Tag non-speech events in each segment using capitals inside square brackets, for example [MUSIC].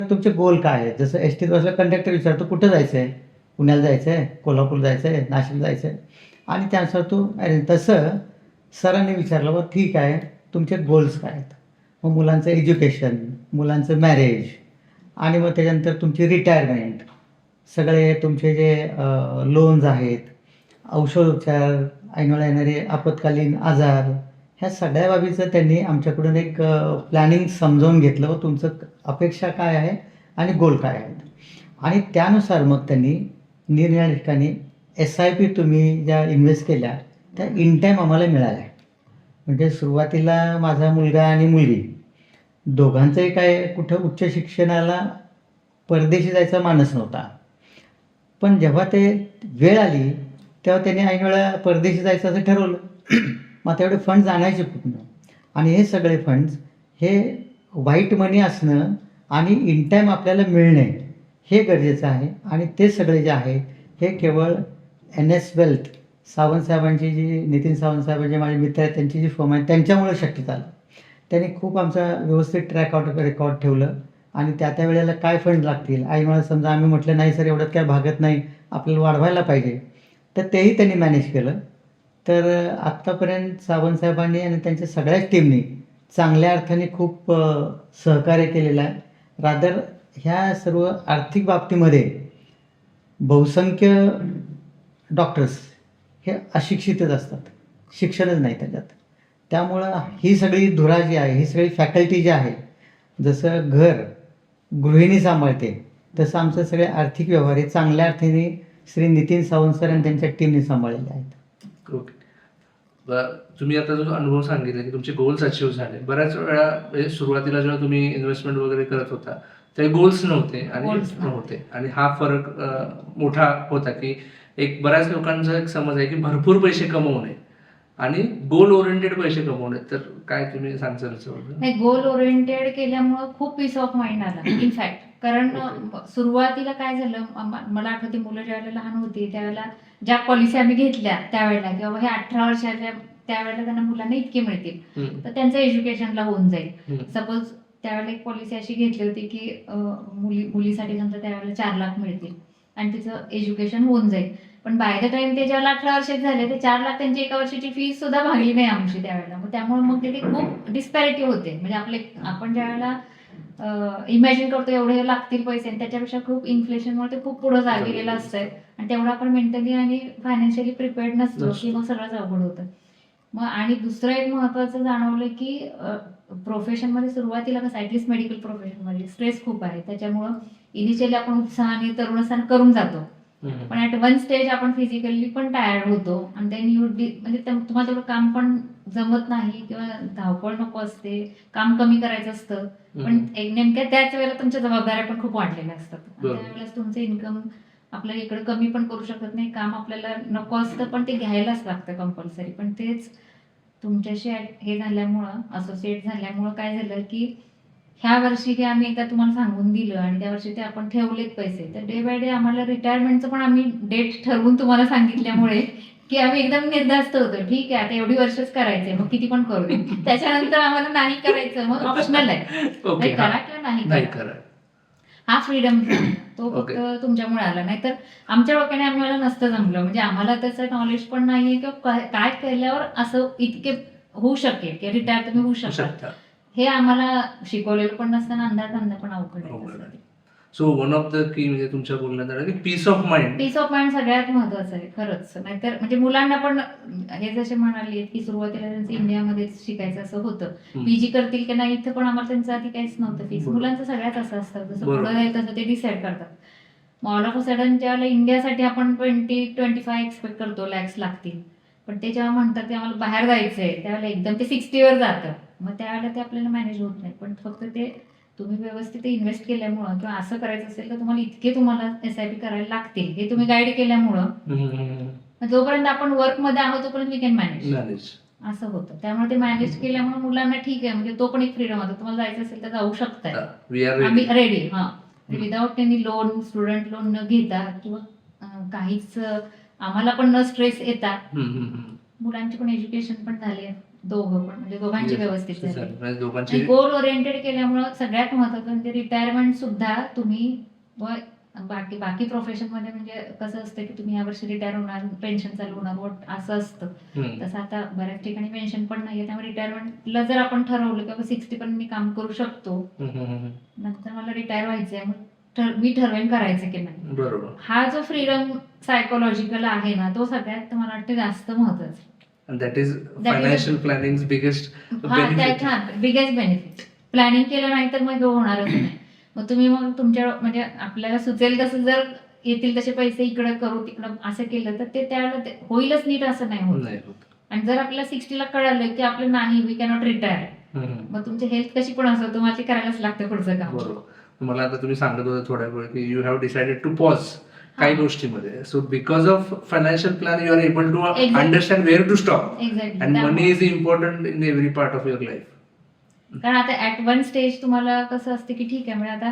तुमचे गोल काय आहे जसं एस टीत बसला कंडक्टर विचारतो कुठं जायचं आहे पुण्याला जायचं आहे कोल्हापूर जायचं आहे नाशिक जायचं आहे आणि त्यानुसार तू अरे तसं सरांनी विचारलं बघ ठीक आहे तुमचे गोल्स काय आहेत? मग मुलांचं एज्युकेशन मुलांचं मॅरेज आणि मग त्याच्यानंतर तुमची रिटायरमेंट सगळे तुमचे जे लोन्स आहेत औषधोपचार ऐनवेळा येणारे आपत्कालीन आजार ह्या सगळ्या बाबीचं त्यांनी आमच्याकडून एक प्लॅनिंग समजावून घेतलं व तुमचं अपेक्षा काय आहे आणि गोल काय आहेत. आणि त्यानुसार मग त्यांनी निरनिराळ्या ठिकाणी एस आय पी तुम्ही ज्या इन्व्हेस्ट केल्या त्या इन टाईम आम्हाला मिळाल्या. म्हणजे सुरुवातीला माझा मुलगा आणि मुलगी दोघांचंही काय कुठं उच्च शिक्षणाला परदेशी जायचा मानस नव्हता. पण जेव्हा ते वेळ आली तेव्हा त्यांनी ऐन वेळा परदेशी जायचं असं ठरवलं. मग आता एवढे फंड्स आणायचे कुठून आणि हे सगळे फंड्स हे व्हाईट मनी असणं आणि इन टाईम आपल्याला मिळणे हे गरजेचं आहे. आणि ते सगळे जे आहे हे केवळ एन एस वेल्थ सावंतसाहेबांची जी नितीन सावंतसाहेबांचे जे माझे मित्र आहेत त्यांची जी फॉर्म आहे त्यांच्यामुळे शक्य झालं. त्यांनी खूप आमचा व्यवस्थित ट्रॅक आउट रेकॉर्ड ठेवलं. आणि त्या त्या वेळेला काय फंड लागतील? आई मला समजा आम्ही म्हटलं नाही सर एवढ्यात काय भागत नाही. आपल्याला वाढवायला पाहिजे. तर तेही त्यांनी मॅनेज केलं. तर आत्तापर्यंत सावंतसाहेबांनी आणि त्यांच्या सगळ्याच टीमनी चांगल्या अर्थाने खूप सहकार्य केलेलं आहे. रादर ह्या सर्व आर्थिक बाबतीमध्ये बहुसंख्य डॉक्टर्स हे अशिक्षितच असतात. शिक्षणच नाही त्याच्यात. त्यामुळं ही सगळी धुरा जी आहे ही सगळी फॅकल्टी जी आहे जसं घर गृहिणी सांभाळते तसं आमचं सगळे आर्थिक व्यवहार हे चांगल्या अर्थाने श्री नितीन सावंत सर आणि त्यांच्या टीमने सांभाळलेले आहेत. ओके तुम्ही आता जो अनुभव सांगितला की तुमचे गोल्स अचीव्ह झाले. बऱ्याच वेळा म्हणजे सुरुवातीला जेव्हा तुम्ही इन्व्हेस्टमेंट वगैरे करत होता ते गोल्स नव्हते आणि नव्हते. आणि हा फरक मोठा होता की एक बऱ्याच लोकांचा एक समज आहे की भरपूर पैसे कमवणे आणि गोल ओरिएंटेड पैसे कमवणे तर काय तुम्ही सांगता गोल ओरिएंटेड केल्यामुळं खूप पीस ऑफ माइंड आला. इनफॅक्ट कारण सुरुवातीला काय झालं मला आठवते मुलं ज्यावेळेला लहान होती त्यावेळेला ज्या पॉलिसी आम्ही घेतल्या त्यावेळेला किंवा हे अठरा वर्षाच्या त्यावेळेला त्यांना मुलांना इतके मिळतील तर त्यांचं एज्युकेशनला होऊन जाईल. सपोज त्यावेळेला एक पॉलिसी अशी घेतली होती की मुली मुलीसाठी समजा त्यावेळेला चार लाख मिळतील आणि तिचं एज्युकेशन होऊन जाईल. पण बाय द टाइम ते ज्याला अठरा वर्षाचे झाले ते चार लाख त्यांची एका वर्षाची फी सुद्धा भागली नाही आमची त्यावेळेला. मग त्यामुळे मग ते खूप डिस्पॅरिटी होते. म्हणजे आपले आपण ज्यावेळेला इमॅजिन करतो एवढे लागतील पैसे आणि त्याच्यापेक्षा खूप इन्फ्लेशनमुळे ते खूप पुढे गेलेलं असतंय आणि तेवढं आपण मेंटली आणि फायनान्शियली प्रिपेअर्ड नसतो. की मग सगळंच अवघड होतं मग आणि दुसरं एक महत्वाचं जाणवलं की प्रोफेशनमध्ये सुरुवातीला कसं ॲटलिस्ट मेडिकल प्रोफेशनमध्ये स्ट्रेस खूप आहे त्याच्यामुळं इनिशियली आपण उत्साहाने तरुण करून जातो. पण ऍट वन स्टेज आपण फिजिकली पण टायर्ड होतो. आणि देन यू म्हणजे तुम्हाला तेवढं काम पण जमत नाही किंवा धावपळ नको असते काम कमी करायचं असतं. पण. एक नेमक्या त्याच वेळेला तुमच्या जबाबदाऱ्या पण खूप वाढलेल्या असतात. त्यावेळेस तुमचं इन्कम आपल्याला इकडे कमी पण करू शकत नाही काम आपल्याला नको असतं पण ते घ्यायलाच लागतं कंपल्सरी पण तेच तुमच्याशी हे झाल्यामुळं असोसिएट झाल्यामुळं काय झालं की ह्या वर्षी हे आम्ही एकदा तुम्हाला सांगून दिलं आणि त्या वर्षी ते आपण ठेवलेत पैसे. तर डे बाय डे आम्हाला रिटायरमेंटचं पण आम्ही डेट ठरवून तुम्हाला सांगितल्यामुळे की आम्ही एकदम निर्धास्त होतो ठीक आहे आता एवढी वर्षच करायचंय मग किती पण करू. त्याच्यानंतर आम्हाला नाही करायचं मग ऑप्शनल आहे. करा किंवा नाही करा. हा फ्रीडम तो फक्त. तुमच्यामुळे आला. नाही तर आमच्या डोक्याने आम्हाला नसतं जमलं. म्हणजे आम्हाला त्याचं नॉलेज पण नाहीये किंवा काय- केल्यावर असं इतके होऊ शकेल की रिटायर तुम्ही होऊ शकता. हे आम्हाला शिकवलेलं पण नसताना अंधार अंधा पण अवघड आहे आहे. So one of the key म्हणजे तुमच्या बोलण्यात आलं की peace of mind peace of mind सगळ्यात महत्वाचं आहे खरंच नाहीतर म्हणजे मुलांना पण हे जसे म्हणाले की सुरुवातीला त्यांचं इंडियामध्येच शिकायचं असं होतं. पीजी करतील की नाही इथं पण आम्हाला त्यांचं आधी काहीच नव्हतं फीस. मुलांचं सगळ्यात असं असतं जसं. पुढे जाईल तसं ते डिसाईड करतात मग ऑल ऑफ अ सडन ज्यावेळेला इंडियासाठी आपण ट्वेंटी ट्वेंटी फाय एक्सपेक्ट करतो लॅक्स लागतील पण ते जेव्हा म्हणतात ते आम्हाला बाहेर जायचंय त्यावेळेला एकदम ते सिक्स्टीवर जातं मग त्यावेळेला ते आपल्याला मॅनेज होत नाही. पण फक्त ते तुम्ही व्यवस्थित इन्व्हेस्ट केल्यामुळं किंवा असं करायचं असेल तर तुम्हाला इतके तुम्हाला एस आय पी करायला लागतील. हे तुम्ही गाईड केल्यामुळं जोपर्यंत आपण वर्कमध्ये आहोत तोपर्यंत वी कॅन मॅनेज असं होतं. त्यामुळे ते मॅनेज केल्यामुळे मुलांना ठीक आहे. म्हणजे तो पण एक फ्रीडम होता. तुम्हाला जायचं असेल तर जाऊ शकताय. आम्ही रेडी हा. विदाऊट त्यांनी लोन स्टुडंट लोन न घेता किंवा काहीच आम्हाला पण न स्ट्रेस येता मुलांचे पण एज्युकेशन पण झाले दोघं पण म्हणजे दोघांची Yes. व्यवस्थित झाली झालं. म्हणजे दोघांची गोल ओरिएंटेड केल्यामुळं सगळ्यात महत्वाचं म्हणजे रिटायरमेंट सुद्धा तुम्ही व बाकी बाकी प्रोफेशनमध्ये म्हणजे कसं असतं की तुम्ही यावर्षी रिटायर होणार पेन्शन चालू होणार वट असं असतं हम्म. तसं आता बऱ्याच ठिकाणी पेन्शन पण नाहीये त्यामुळे रिटायरमेंटला जर आपण ठरवलं की सिक्स्टी पण मी काम करू शकतो हम्म, हम्म, हम्म. नंतर मला रिटायर व्हायचंय मग ठर- मी ठरवेन करायचं की नाही बरोबर हा जो फ्रीडम सायकोलॉजिकल आहे ना तो सगळ्यात मला वाटतं जास्त महत्त्वाचा that is is- financial planning biggest हा त्याच्या बिगेस्ट बेनिफिट प्लॅनिंग केलं नाही तर मग होणारच नाही. मग तुम्ही मग तुमच्या म्हणजे आपल्याला सुचेल तसं जर येतील तसे पैसे इकडे करू तिकडं असं केलं तर ते त्याला होईलच नीट असं नाही होत. आणि जर आपल्याला सिक्स्टीला कळालं की आपलं नाही वी कॅनॉट रिटायर. मग तुमची हेल्थ कशी पण असो तुम्हाला ते करायलाच लागतं पुढचं काम. बरोबर. मला आता तुम्ही सांगत होता थोड्या वेळ की you have decided to pause काही. गोष्टीमध्ये. So because of financial plan you are able to. Understand where to stop and money is important in every part of your life कारण आता ऍट वन स्टेज तुम्हाला कसं असते की ठीक आहे म्हणजे आता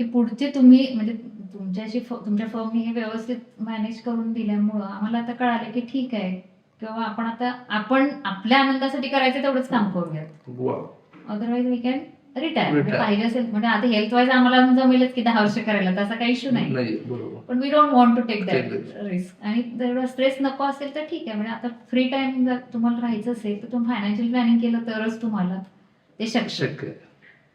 हे पुढचे तुम्ही म्हणजे तुमच्याशी तुमच्या फर्मने हे व्यवस्थित मॅनेज करून दिल्यामुळं आम्हाला आता कळालं की ठीक आहे. किंवा आपण आता आपण आपल्या आनंदासाठी करायचं तेवढंच काम करूयात. Otherwise we can retire Retire. पाहिजे असेल म्हणजे आता हेल्थ वाईज आम्हाला जमेलच की दहा वर्ष करायला तसा काही इश्यू नाही. नाही बरोबर. पण we don't want to take Take that risk आणि जर स्ट्रेस नको असेल तर ठीक आहे म्हणजे आता फ्री टाइम जर तुम्हाला राहायचं असेल तर तुम्ही फायनान्शियल प्लॅनिंग केलं तरच तुम्हाला ते शक्य. आहे. शक्य आहे.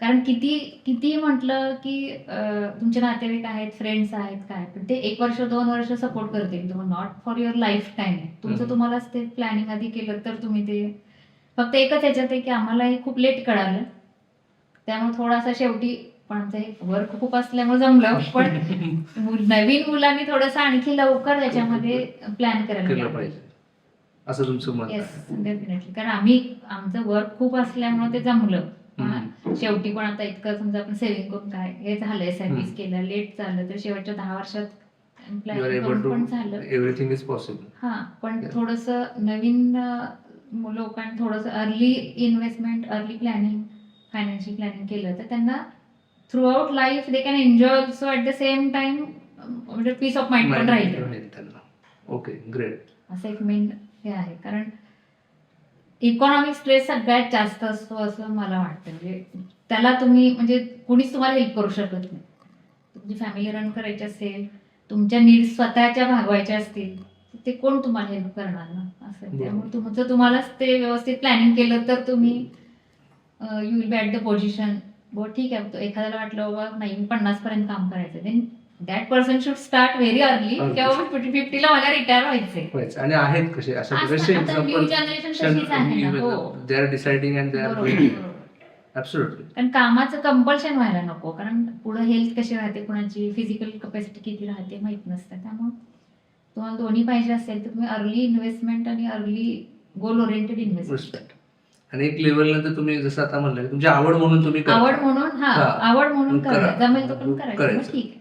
कारण किती किती म्हटलं की अं, तुमचे नातेवाईक आहेत फ्रेंड्स आहेत काय पण ते एक वर्ष दोन वर्ष सपोर्ट करतील तुम्हाला not for your life time तुमचं हम्म. तुम्हालाच ते प्लॅनिंग आधी केलं तर तुम्ही ते फक्त एकच ह्याच्यात आहे की आम्हाला हे खूप लेट कळालं. त्यामुळे थोडासा शेवटी पण हे वर्क खूप असल्यामुळे जमलं [LAUGHS] पण नवीन मुलांनी थोडस आणखी लवकर त्याच्यामध्ये प्लॅन करायला. पाहिजे असं तुमचं मत डेफिनेटली कारण आम्ही आमचं वर्क खूप असल्यामुळे ते जमलं. शेवटी पण आता इतकं समजा आपण सेव्हिंग करून काय हे झालं एस आय हम्म. केलं लेट झालं तर शेवटच्या दहा वर्षात पण झालं एव्हरीथिंग इज पॉसिबल हा पण. थोडस नवीन लोकांनी थोडस early investment early planning financial planning केलं तर त्यांना throughout life they can enjoy also at the same time म्हणजे पीस ऑफ माइंड पण राहील. ओके ग्रेट असं एक मेन हे आहे कारण इकॉनॉमिक स्ट्रेस सगळ्यात जास्त असतो असं मला वाटतं. म्हणजे त्याला तुम्ही म्हणजे कुणीच तुम्हाला हेल्प करू शकत नाही. तुमची फॅमिली रन करायची असेल तुमच्या नीड्स स्वतःच्या भागवायच्या असतील ते कोण तुम्हाला हेल्प करणार ना? असं. त्यामुळे तुमचं तुम्हालाच ते व्यवस्थित प्लॅनिंग केलं तर तुम्ही you will be at the position ब ठीक आहे. तो एखाद्याला वाटलं बाबा नाही पन्नास पर्यंत काम करायचं then that person should start very early. किंवा फिफ्टीला मला रिटायर व्हायचंय. व्हायचं. आणि आहेत कसे? अशा. बरेचसे एक्झाम्पल ना, हो. They are deciding and they are बरोबर, बरोबर. ऍब्सोल्युटली कारण कामाचं कंपल्शन व्हायला नको. कारण पुढे हेल्थ कशी राहते कुणाची फिजिकल कपॅसिटी किती राहते माहीत नसतं. त्यामुळे तुम्हाला दोन्ही पाहिजे असेल तर तुम्ही अर्ली इन्व्हेस्टमेंट आणि अर्ली गोल ओरिएंटेड इन्व्हेस्टमेंट आणि एक लेवल नंतर तुम्ही जसं आता म्हणलं तुमची आवड म्हणून तुम्ही. आवड म्हणून हा हा. आवड म्हणून करा. जमेल तो पण करायचं ठीक आहे